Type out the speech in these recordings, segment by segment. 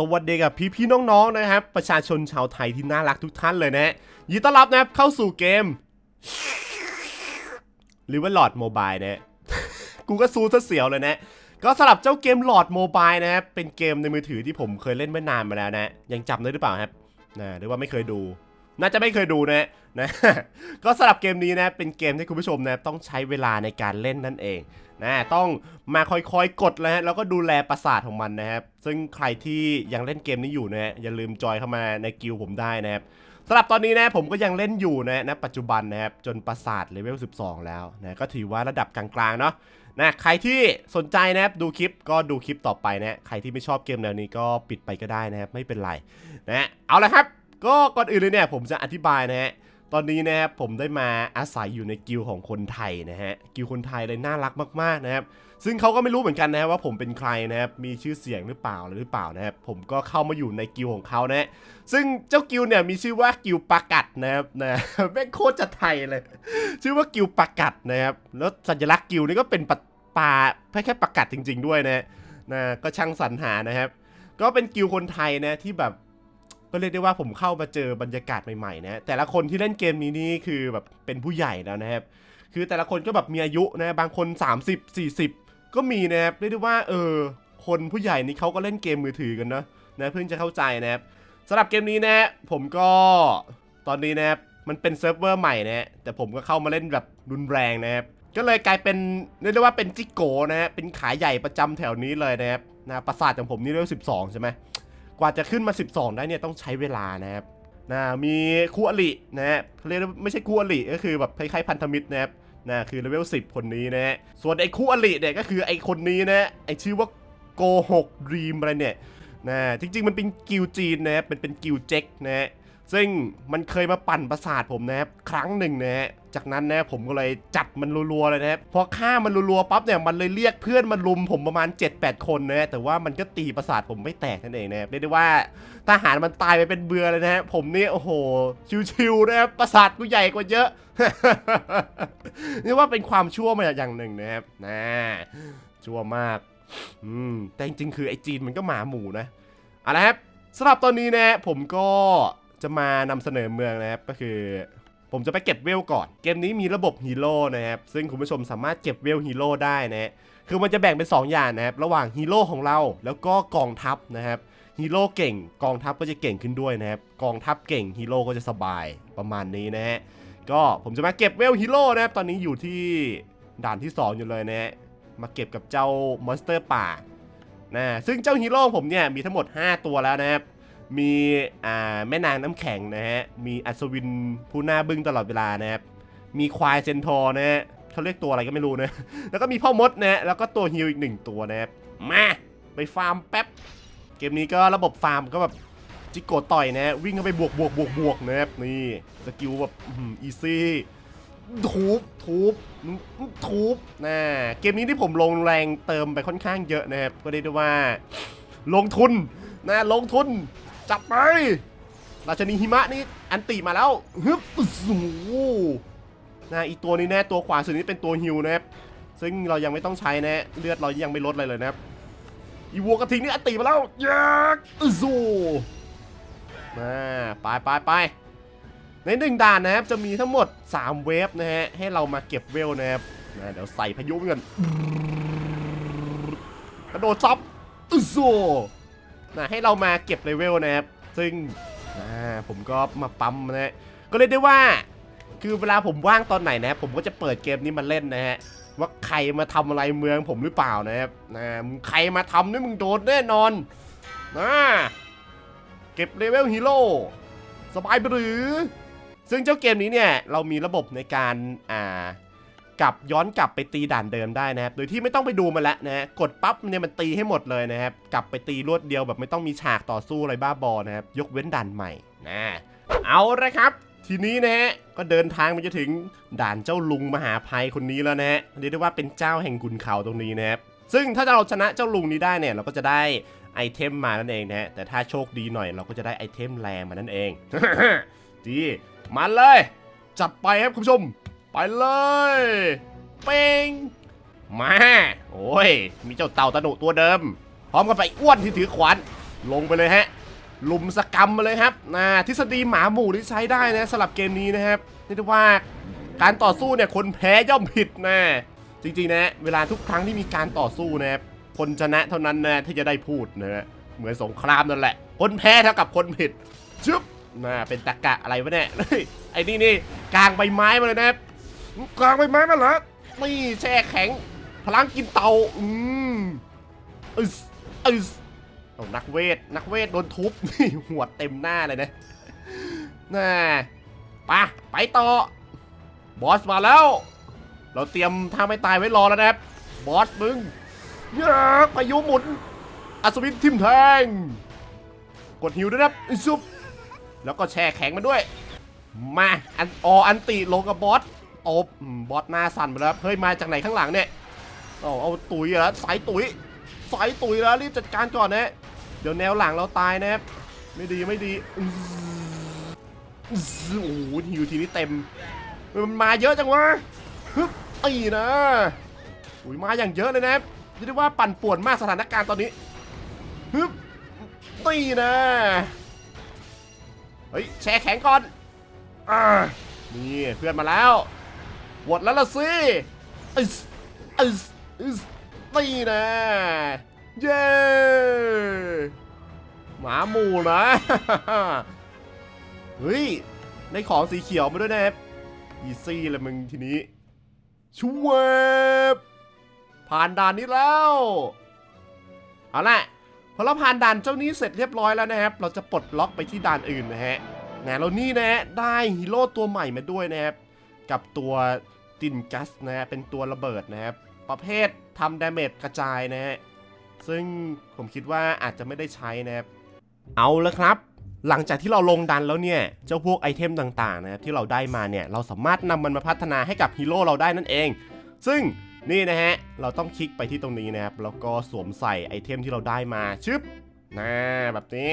สวัสดีกับพี่พี่ๆน้องๆนะครับ ประชาชนชาวไทยที่น่ารักทุกท่านเลยนะยินต้อนรับนะครับเข้าสู่เกมหรือว่าหลอดโมบายนะกูก็ซูซะเสียวเลยนะก็สำหรับเจ้าเกมหลอดโมบายนะครับเป็นเกมในมือถือที่ผมเคยเล่นไม่นานมาแล้วนะยังจำได้หรือเปล่าครับนะหรือว่าไม่เคยดู น่าจะไม่เคยดูนะนะ ก็สำหรับเกมนี้นะเป็นเกมที่คุณผู้ชมนะต้องใช้เวลาในการเล่นนั่นเอง นะต้องมาคอยๆกดนะฮะแล้วก็ดูแลประสาทของมันนะครับ ซึ่งใครที่ยังเล่นเกมนี้อยู่นะฮะอย่าลืมจอยเข้ามาในกิลผมได้นะครับสำหรับตอนนี้นะผมก็ยังเล่นอยู่นะณปัจจุบันนะครับจนประสาทเลเวล 12 แล้วนะก็ถือว่าระดับกลางๆเนาะนะใครที่สนใจนะครับดูคลิปก็ดูคลิปต่อไปนะใครที่ไม่ชอบเกมแนวนี้ก็ปิดไปก็ได้นะครับไม่เป็นไรนะเอาละครับ ก็ก่อนอื่นเลยเนี่ยผมจะอธิบายนะฮะ ตอนนี้นะครับผมได้มาอาศัยอยู่ในกิลของคนไทยนะฮะกิลคนไทยเลยน่ารักมากๆนะครับ ซึ่งเขาก็ไม่รู้เหมือนกันนะว่าผมเป็นใครนะครับมีชื่อเสียงหรือเปล่าหรือเปล่านะครับผมก็เข้ามาอยู่ในกิลของเขานะฮะซึ่งเจ้ากิลเนี่ยมีชื่อว่ากิลปากัดนะครับนะแม่งโคตรจะไทยเลย ชื่อว่ากิลปากัดนะครับแล้วสัญลักษณ์กิลนี่ก็เป็นปลาปลาแค่แค่ปากัดจริง ๆ ด้วยนะนะก็ช่างสรรหานะครับ ก็เป็นกิลคนไทยนะที่แบบ ก็เรียกได้ว่าผมเข้ามาเจอบรรยากาศใหม่ๆนะแต่ละคนที่เล่นเกมนี้นี่คือแบบเป็นผู้ใหญ่แล้วนะครับ คือแต่ละคนก็แบบมีอายุนะบางคน 30 40 ก็มีนะครับเรียกได้ว่าเออคนผู้ใหญ่นี่เขาก็เล่นเกมมือถือกันนะนะเพิ่งจะเข้าใจนะครับสำหรับเกมนี้นะผมก็ตอนนี้นะครับมันเป็นเซิร์ฟเวอร์ใหม่นะแต่ผมก็เข้ามาเล่นแบบรุนแรงนะครับก็เลยกลายเป็นเรียกได้ว่าเป็นจิโก้นะฮะเป็นขายใหญ่ประจำแถวนี้เลยนะครับนะประสาทของผมนี่เรียกว่า12ใช่ไหม กว่าจะขึ้นมา 12 ได้เนี่ยต้องใช้เวลานะครับนะมีคู่อรินะฮะเขาเรียกไม่ใช่คู่อริก็คือแบบคล้ายๆพันธมิตรนะครับนะคือเลเวล10 คนนี้นะฮะส่วนไอ้คู่อริเนี่ยก็คือไอ้คนนี้นะไอ้ชื่อว่าโกหกดีมอะไรเนี่ยนะจริงๆมันเป็นกิลจีนนะครับเป็นเป็นกิลเจ็กนะฮะ ซึ่งมันเคยมาปั่นประสาทผมนะครับครั้งหนึ่งนะฮะจากนั้นนะผมก็เลยจัดมันรัวๆเลยนะครับพอฆ่ามันรัวๆปั๊บเนี่ยมันเลยเรียกเพื่อนมาลุมผมประมาณ 7-8 คนนะแต่ว่ามันก็ตีประสาทผมไม่แตกนั่นเองนะครับเรียกได้ว่าทหารมันตายไปเป็นเบือเลยนะฮะผมนี่โอ้โห ชิวๆนะครับประสาทกูใหญ่กว่าเยอะนี่ว่าเป็นความชั่วมาอย่างหนึ่งนะครับนะชั่วมากอืมแต่จริงๆคือไอ้จีนมันก็หมาหมูนะเอาละครับสำหรับตอนนี้นะผมก็ จะมานำเสนอเมืองนะครับก็คือ ผมจะไปเก็บเวลก่อน เกมนี้มีระบบฮีโร่นะครับซึ่งคุณผู้ชมสามารถเก็บเวลฮีโร่ได้นะฮะคือมันจะแบ่งเป็น 2 อย่างนะครับระหว่างฮีโร่ของเราแล้วก็กองทัพนะครับฮีโร่เก่งกองทัพก็จะเก่งขึ้นด้วยนะครับกองทัพเก่งฮีโร่ก็จะสบายประมาณนี้นะฮะก็ผมจะมาเก็บเวลฮีโร่นะครับตอนนี้อยู่ที่ด่านที่ 2 อยู่เลยนะฮะมาเก็บกับเจ้ามอนสเตอร์ป่านะซึ่งเจ้าฮีโร่ผมเนี่ยมีทั้งหมด 5 ตัวแล้วนะครับ มีอ่าแม่นางน้ำแข็งนะฮะ มีอัศวินผู้หน้าบึ้งตลอดเวลานะครับ มีควายเซนทอร์นะฮะเขาเรียกตัวอะไรก็ไม่รู้นะ แล้วก็มีพ่อมดนะฮะ แล้วก็ตัวฮิลอีกหนึ่งตัวนะครับ มาไปฟาร์มแป๊บ เกมนี้ก็ระบบฟาร์มก็แบบจิโกต่อยนะฮะวิ่งเข้าไปบวกบวกบวกบวกนะครับนี่สกิลแบบอีซี่ทุบทุบทุบนะเกมนี้ที่ผมลงแรงเติมไปค่อนข้างเยอะนะครับ ก็เรียกได้ว่า ลงทุนนะลงทุน จับไป ราชนีหิมะนี่อันติมาแล้วฮึบโอ้โหนะอีตัวนี้แน่ตัวขวาสุดนี้เป็นตัวฮิวนะครับ ซึ่งเรายังไม่ต้องใช้นะเลือดเรายังไม่ลดอะไรเลยนะครับ อีวัวกระทิงนี่อันติมาแล้วยักษ์ซูมาไปไปไปในหนึ่งด่านนะครับจะมีทั้งหมด 3 เวฟนะฮะให้เรามาเก็บเวลนะครับนะเดี๋ยวใส่พายุกันกระโดดซับอุโซ นะให้เรามาเก็บเลเวลนะครับ ซึ่งนะผมก็มาปั๊มนะฮะก็เรียกได้ว่า คือเวลาผมว่างตอนไหนนะผมก็จะเปิดเกมนี้มาเล่นนะฮะว่าใครมาทำอะไรเมืองผมหรือเปล่านะครับนะมึงใครมาทำนี่มึงโดนแน่นอนนะเก็บเลเวลฮีโร่สบายไปหรือ ซึ่งเจ้าเกมนี้เนี่ยเรามีระบบในการอ่า กลับย้อนกลับไปตีด่านเดิมได้นะครับ โดยที่ไม่ต้องไปดูมันละนะฮะ กดปั๊บเนี่ยมันตีให้หมดเลยนะครับ กลับไปตีรวดเดียวแบบไม่ต้องมีฉากต่อสู้อะไรบ้าบอนะครับ ยกเว้นด่านใหม่นะ เอาละครับ ทีนี้นะฮะ ก็เดินทางมาจะถึงด่านเจ้าลุงมหาภัยคนนี้แล้วนะฮะ เรียกได้ว่าเป็นเจ้าแห่งกุนเขาตรงนี้นะครับ ซึ่งถ้าเราชนะเจ้าลุงนี้ได้เนี่ยเราก็จะได้ไอเทมมานั่นเองนะฮะ แต่ถ้าโชคดีหน่อยเราก็จะได้ไอเทมแรงมานั่นเองดีมาเลย จัดไปครับคุณผู้ชม เลยเป้งมาโอ้ย มีเจ้าเต่าตะหนุตัวเดิม พร้อมกับไปอ้วนที่ถือขวาน ลงไปเลยฮะลุมสกรรมมาเลยครับนะทฤษฎีหมาหมู่ที่ใช้ได้นะสำหรับเกมนี้นะครับนี่ได้ว่าการต่อสู้เนี่ยคนแพ้ย่อมผิดนะ จริงๆนะเวลาทุกครั้งที่มีการต่อสู้นะครับคนชนะเท่านั้นนะที่จะได้พูดนะฮะเหมือนสงครามนั่นแหละ คนแพ้เท่ากับคนผิดชึบนะเป็นตะกะอะไรวะเนี่ยไอ้นี่นี่กลางใบไม้มาเลยนะครับ กลางใบไหม้มาเหรอนี่แช่แข็ง พลังกินเตาอืมอึสอึสเอานักเวท นักเวทโดนทุบนี่หัวเต็มหน้าเลยนะน่าปะไปต่อบอสมาแล้ว เราเตรียมท่าไม่ตายไว้รอแล้วนะครับ บอสมึงเยอะพายุหมุนอัศวินทิมแทง กดฮิวด้วยนะครับอิซุบแล้วก็แช่แข็งมาด้วย มาอันออันติลงกับบอส ตบอืมบอสหน้าสั่นไปแล้วเฮ้ยมาจากไหนข้างหลังเนี่ยเอาเอาตุ๋ยเหรอสายตุ๋ยสายตุ๋ยแล้วรีบจัดการก่อนนะเดี๋ยวแนวหลังเราตายนะครับไม่ดีไม่ดีโอ้โหฮิวทีนี้เต็มมันมาเยอะจังวะฮึบตีนะอุ้ยมาอย่างเยอะเลยนะครับเรียกได้ว่าปั่นป่วนมากสถานการณ์ตอนนี้ฮึบตีนะเฮ้ยแช่แข็งก่อนอ่านี่เพื่อนมาแล้ว หมดแล้วล่ะสิอึสอึสอึสตีนะเย้หมาหมูนะเฮ้ยได้ของสีเขียวมาด้วยนะครับอีซี่เลยมึงทีนี้ชวบผ่านด่านนี้แล้ว เอาละพอเราผ่านด่านเจ้านี้เสร็จเรียบร้อยแล้วนะครับ เราจะปลดล็อกไปที่ด่านอื่นนะฮะงานเรานี่นะฮะได้ฮีโร่ตัวใหม่มาด้วยนะครับ กับตัว ตินกัสนะฮะเป็นตัวระเบิดนะครับ ประเภททำดาเมจกระจายนะฮะ ซึ่งผมคิดว่าอาจจะไม่ได้ใช้นะครับ เอาละครับ หลังจากที่เราลงดันแล้วเนี่ย เจ้าพวกไอเทมต่างๆนะครับที่เราได้มาเนี่ย เราสามารถนำมันมาพัฒนาให้กับฮีโร่เราได้นั่นเอง ซึ่งนี่นะฮะ เราต้องคลิกไปที่ตรงนี้นะครับ แล้วก็สวมใส่ไอเทมที่เราได้มาชึบนะแบบนี้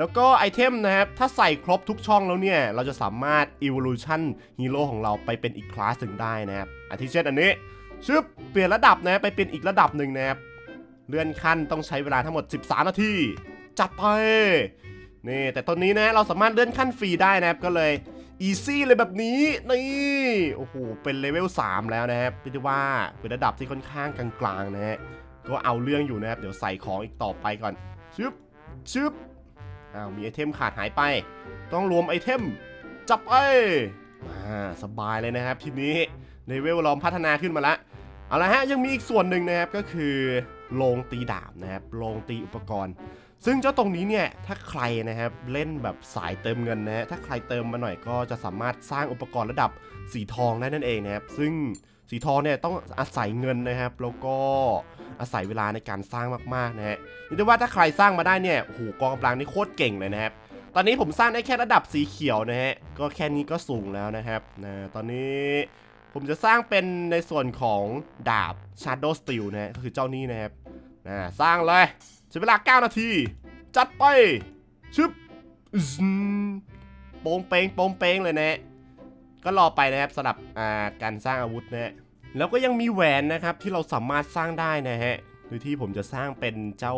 แล้วก็ไอเทมนะครับ ถ้าใส่ครบทุกช่องแล้วเนี่ย เราจะสามารถ evolution ฮีโร่ของเราไปเป็นอีกคลาสหนึ่งได้นะครับอาทิเช่นอันนี้ชึบเปลี่ยนระดับนะไปเป็นอีกระดับหนึ่งนะครับ เลื่อนขั้นต้องใช้เวลาทั้งหมด 13 นาที จัดไป นี่แต่ตอนนี้นะเราสามารถเลื่อนขั้นฟรีได้นะครับก็เลยอีซี่เลยแบบนี้ นี่ โอ้โห เป็นเลเวล 3 แล้วนะครับเรียกได้ว่าเป็นระดับที่ค่อนข้างกลางๆนะฮะก็เอาเรื่องอยู่นะครับ เดี๋ยวใส่ของอีกต่อไปก่อนชึบชึบ อ้าวมีไอเทมขาดหายไป ต้องรวมไอเทม จับไปอ่าสบายเลยนะครับทีนี้เลเวลเราพัฒนาขึ้นมาละเอาละฮะยังมีอีกส่วนหนึ่งนะครับก็คือโรงตีดาบนะครับโรงตีอุปกรณ์ ซึ่งเจ้าตรงนี้เนี่ยถ้าใครนะครับเล่นแบบสายเติมเงินนะฮะถ้าใครเติมมาหน่อยก็จะสามารถสร้างอุปกรณ์ระดับสีทองได้นั่นเองนะครับซึ่งสีทองเนี่ยต้องอาศัยเงินนะครับ แล้วก็อาศัยเวลาในการสร้างมากๆนะฮะนี่ได้ว่าถ้าใครสร้างมาได้เนี่ยโอ้โหกองกำลังนี่โคตรเก่งเลยนะครับตอนนี้ผมสร้างได้แค่ระดับสีเขียวนะฮะก็แค่นี้ก็สูงแล้วนะครับนะตอนนี้ผมจะสร้างเป็นในส่วนของดาบ Shadow Steel นะฮะก็คือเจ้านี้นะครับนะสร้างเลย ใช้เวลา 9 นาที จัดไป ชึบโปงเป้งโปงเป้งเลยนะ ก็รอไปนะครับสำหรับการสร้างอาวุธนะแล้วก็ยังมีแหวนนะครับที่เราสามารถสร้างได้นะฮะโดยที่ผมจะสร้างเป็นเจ้า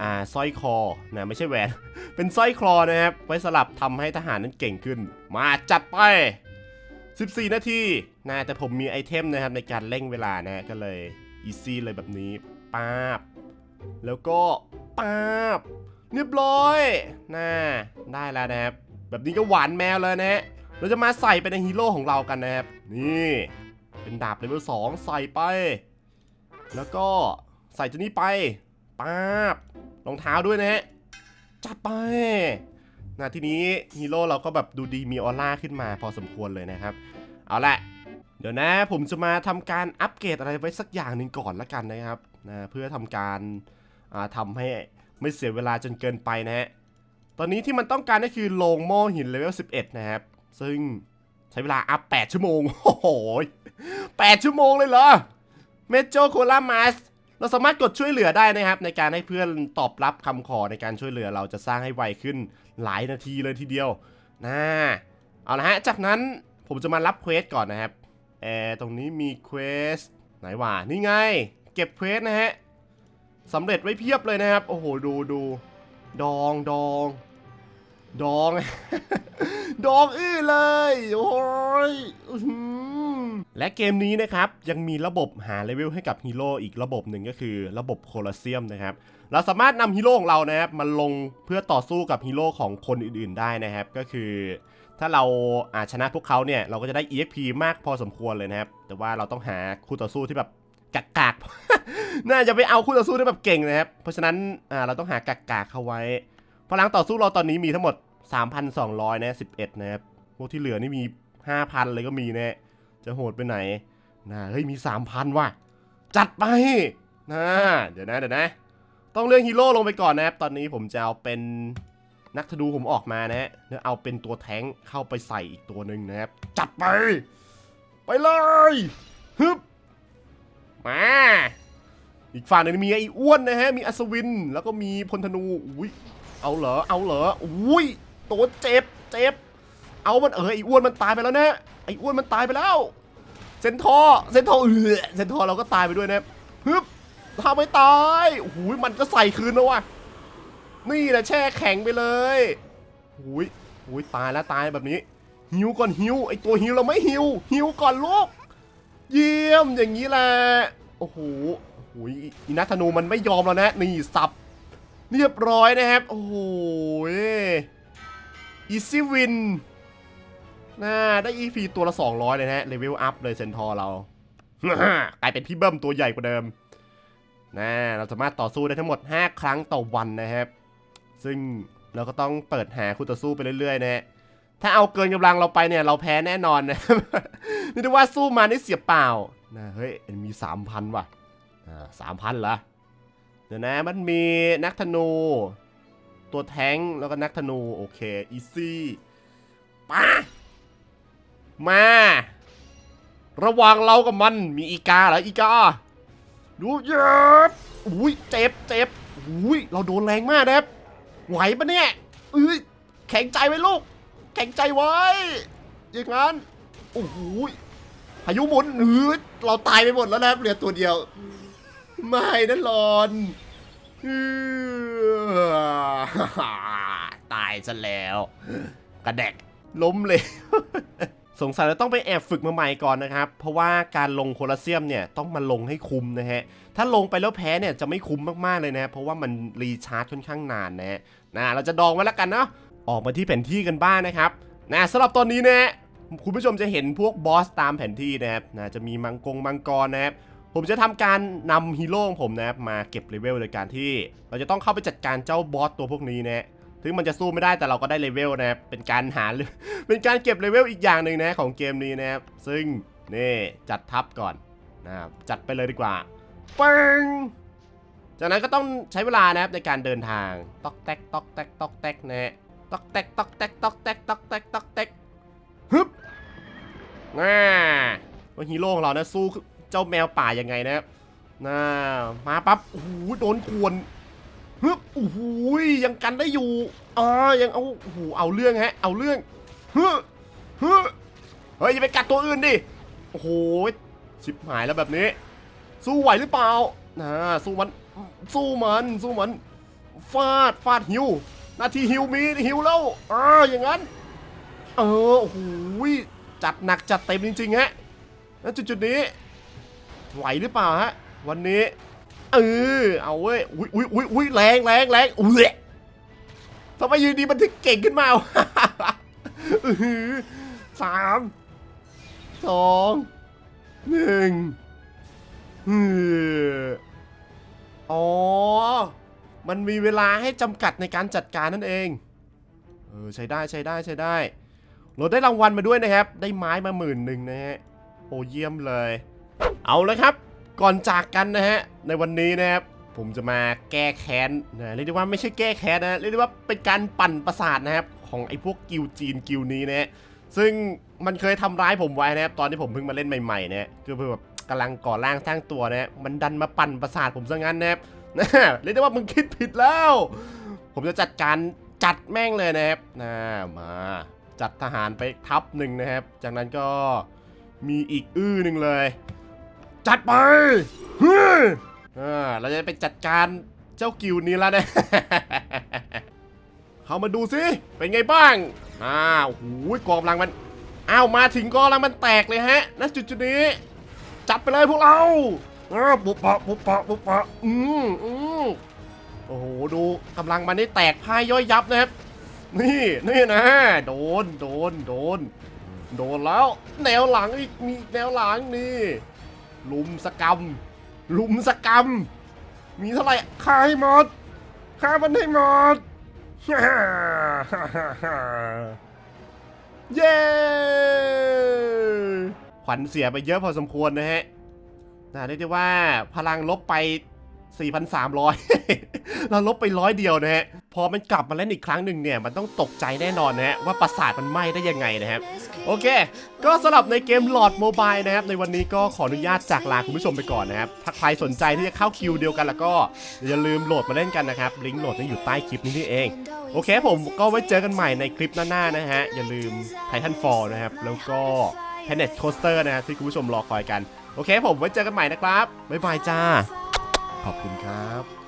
อ่าสร้อยคอนะไม่ใช่แหวน เป็นสร้อยคอนะครับไว้สลับทำให้ทหารนั้นเก่งขึ้น มาจัดไป 14 นาทีนะแต่ผมมีไอเทมนะครับในการเร่งเวลานะก็เลยอีซี่เลยแบบนี้ป้าบ แล้วก็ป้าบเรียบร้อยน่าได้แล้วนะครับ แบบนี้ก็หวานแมวเลยนะฮะเราจะมาใส่เป็นฮีโร่ของเรากันนะครับ นี่ เป็นดาบเลเวล2ใส่ไป แล้วก็ใส่ตัวนี้ไปป้าบรองเท้าด้วยนะฮะจัดไปนะทีนี้ฮีโร่เราก็แบบดูดีมีออร่าขึ้นมาพอสมควรเลยนะครับ เอาละเดี๋ยวนะผมจะมาทำการอัปเกรดอะไรไว้สักอย่างหนึ่งก่อนละกันนะครับ นะเพื่อทำการาทำให้ไม่เสียเวลาจนเกินไปนะฮะ ตอนนี้ที่มันต้องการก็คือโลงโม่หินเลเวล 11 นะครับ ซึ่งใช้เวลาอัพ 8 ชั่วโมง โอ้โห 8 ชั่วโมงเลยเหรอ เมโจโคลามาสเราสามารถกดช่วยเหลือได้นะครับ ในการให้เพื่อนตอบรับคำขอในการช่วยเหลือเราจะสร้างให้ไวขึ้นหลายนาทีเลยทีเดียวนะเอาละฮะ จากนั้นผมจะมารับเควสก่อนนะครับแอร์ตรงนี้มีเควสไหนวะนี่ไง เก็บเควสนะฮะสำเร็จไว้เพียบเลยนะครับ โอ้โห ดูดูดองดองดอง ดองอื้อเลย โอ้ยอื้อหือและเกมนี้นะครับ ยังมีระบบหาเลเวลให้กับฮีโร่อีกระบบหนึ่งก็คือระบบโคลอเซียมนะครับ เราสามารถนำฮีโร่ของเรานะครับมาลงเพื่อต่อสู้กับฮีโร่ของคนอื่นๆได้นะครับ ก็คือ ถ้าเราอาชนะพวกเขาเนี่ย เราก็จะได้ EXP มากพอสมควรเลยนะครับ แต่ว่าเราต้องหาคู่ต่อสู้ที่แบบ กากๆน่าจะไปเอาคู่ต่อสู้ที่แบบเก่งนะครับ เพราะฉะนั้นอ่าเราต้องหากากๆเข้าไว้ พลังต่อสู้เราตอนนี้มีทั้งหมด 3,200 นะ11 นะครับ พวกที่เหลือนี่มี 5,000 เลยก็มีนะจะโหดไปไหนนะเฮ้ยมี 3,000 ว่ะ จัดไปนะเดี๋ยวนะเดี๋ยวนะ ต้องเลือกฮีโร่ลงไปก่อนนะครับ ตอนนี้ผมจะเอาเป็นนักธนูผมออกมานะฮะแล้วเอาเป็นตัวแท้งเข้าไปใส่อีกตัวหนึ่งนะครับ จัดไป ไปเลยฮึบ มาอีกฝั่งนึงมีไอ้อ้วนนะฮะ มีอัศวิน แล้วก็มีพลธนู อุ้ย เอาเหรอ เอาเหรอ อุ้ย ตัวเจ็บ เจ็บ เอามันเออไอ้อ้วนมันตายไปแล้วนะ ไอ้อ้วนมันตายไปแล้ว เซนทอ เซนทอเออเซนทอเราก็ตายไปด้วยนะฮึบถ้าไม่ตายโอ้โหมันก็ใส่คืนแล้วว่ะนี่แหละแช่แข็งไปเลยโอ้ยโอ้ย ตายแล้วตายแบบนี้ หิวก่อนหิว ไอตัวหิวเราไม่หิว หิวก่อนลูก เยี่ยมอย่างนี้แหละโอ้โหโอ้โหอีนัทธนูมันไม่ยอมแล้วนะนี่สับเรียบร้อยนะครับ โอ้โหอีซี่วินน่าได้ EP ตัวละ 200 เลยนะเลเวลอัพเลยเซนทอร์เรากลายเป็นพี่เบิ้มตัวใหญ่กว่าเดิมนะเราสามารถต่อสู้ได้ทั้งหมด 5 ครั้งต่อวันนะครับ ซึ่งเราก็ต้องเปิดหาคู่ต่อสู้ไปเรื่อยๆนะฮะ ถ้าเอาเกินกำลังเราไปเนี่ยเราแพ้แน่นอนนะนี่ถือว่าสู้มาได้เสียเปล่านะเฮ้ยมี3,000ว่ะสามพันเหรอเดี๋ยวนะมันมีนักธนู ตัวแท้งแล้วก็นักธนูโอเคอีซี่ปะมา ระว่างเรากับมันมีอีกาเหรออีกาดูเย็บอุ้ยเจ็บเจ็บอุ้ยเราโดนแรงมากนะครับไหวปะเนี่ยเอ้ยแข็งใจไว้ลูก แข็งใจไว้ อย่างนั้นโอ้โหพายุหมุนเออเราตายไปหมดแล้วนะครับเหลือตัวเดียว ไม่นะหลอนตายซะแล้ว กระแดกล้มเลย สงสัยเราต้องไปแอบฝึกมาใหม่ก่อนนะครับ เพราะว่าการลงโคลอสเซียมเนี่ยต้องมาลงให้คุ้มนะฮะ ถ้าลงไปแล้วแพ้เนี่ยจะไม่คุ้มมากๆเลยนะ เพราะว่ามันรีชาร์จค่อนข้างนานนะฮะนะเราจะดองไว้แล้วกันเนาะ ออกมาที่แผนที่กันบ้างนะครับนะสำหรับตอนนี้นะคุณผู้ชมจะเห็นพวกบอสตามแผนที่นะครับนะจะมีมังกรมังกรนะครับผมจะทำการนำฮีโร่ของผมนะครับมาเก็บเลเวลโดยการที่ เราจะต้องเข้าไปจัดการเจ้าบอสตัวพวกนี้นะถึงมันจะสู้ไม่ได้แต่เราก็ได้เลเวลนะครับเป็นการหาเป็นการเก็บเลเวลอีกอย่างหนึ่งนะของเกมนี้นะครับซึ่งนี่จัดทับก่อนนะจัดไปเลยดีกว่าปึ้งจากนั้นก็ต้องใช้เวลานะครับในการเดินทางตอกแตกตอกแตกตอกแตกนะฮะ ตอกแตกตอกแตกตอกแตกตอกแตกตอกแตกฮึบง่าว่าฮีโร่ของเรานะสู้เจ้าแมวป่ายังไงนะน่ามาปั๊บโอ้โหโดนขวนฮึบโอ้โหยังกันได้อยู่อ่ายังเอาโอ้โหเอาเรื่องฮะ เอาเรื่องฮึฮึเฮ้ยอย่าไปกัดตัวอื่นดิโอ้โหชิบหายแล้วแบบนี้ สู้ไหวหรือเปล่านะสู้มันสู้มันสู้มันฟาดฟาดหิว น้าที่หิวมีหิวแล้วเอออย่างนั้น เออโอ้โหจัดหนักจัดเต็มจริงๆฮะแล้วจุดๆนี้ ไหวหรือเปล่าฮะ วันนี้เออเอาเว้ยอุ้ยอุ้ยอุ้ยอุ้ยแรงแรงแรงอุ้ยทำไมยืนดีมันถึงเก่งขึ้นมาวะอื้อสามสองหนึ่งฮืออ๋อ มันมีเวลาให้จำกัดในการจัดการนั่นเอง เออใช้ได้ใช้ได้ใช้ได้ เราได้รางวัลมาด้วยนะครับ ได้ไม้มาหมื่นหนึ่งนะฮะ โอ้เยี่ยมเลย เอาเลยครับ ก่อนจากกันนะฮะ ในวันนี้นะครับ ผมจะมาแก้แค้นนะเรียกได้ว่าไม่ใช่แก้แค้นนะ เรียกได้ว่าเป็นการปั่นประสาทนะครับ ของไอ้พวกกิวจีนกิวนี้นะฮะ ซึ่งมันเคยทำร้ายผมไว้นะครับ ตอนที่ผมเพิ่งมาเล่นใหม่ๆเนี่ยคือแบบกำลังก่อร่างสร้างตัวนะฮะ มันดันมาปั่นประสาทผมซะงั้นนะครับ นะเรียกได้ว่ามึงคิดผิดแล้ว ผมจะจัดการจัดแม่งเลยนะครับนะมาจัดทหารไปทัพหนึ่งนะครับ จากนั้นก็มีอีกอื้อหนึ่งเลย จัดไปฮึ่มอ่าเราจะไปจัดการเจ้ากิวนี้แล้วนะเข้ามาดูสิเป็นไงบ้างอ้าวโอ้ยกองกำลังมันอ้าวมาถึงกองกำลังมันแตกเลยฮะณจุดจุดนี้ จัดไปเลยพวกเรา อ้าวปุบปะปุบปะปุบปะอืมอืมโอ้โหดูกำลังมันนี่แตกพ่ายย่อยยับนะครับ นี่นี่นะ โดนโดนโดน โดนแล้ว แนวหลังอีกมีแนวหลังนี่ลุมสกรรมลุมสกรรม มีเท่าไหร่ฆ่าให้หมดฆ่ามันให้หมดเย้ขวัญเสียไปเยอะพอสมควรนะฮะ นะเรียกได้ว่าพลังลบไป 4,300 เราลบไปร้อยเดียวนะฮะ พอมันกลับมาเล่นอีกครั้งหนึ่งเนี่ย มันต้องตกใจแน่นอนนะฮะ ว่าประสาทมันไหม้ได้ยังไงนะครับ โอเค ก็สำหรับในเกมหลอดโมบายนะครับ ในวันนี้ก็ขออนุญาตจากลาคุณผู้ชมไปก่อนนะครับ ถ้าใครสนใจที่จะเข้าคิวเดียวกันแล้วก็อย่าลืมโหลดมาเล่นกันนะครับ ลิงก์โหลดจะอยู่ใต้คลิปนี้นี่เอง โอเคผมก็ไว้เจอกันใหม่ในคลิปหน้าๆนะฮะ อย่าลืม Titanfall นะครับ แล้วก็ Planet Coaster นะฮะที่คุณผู้ชมรอคอยกัน โอเคผมไว้เจอกันใหม่นะครับบ๊ายบายจ้าขอบคุณครับ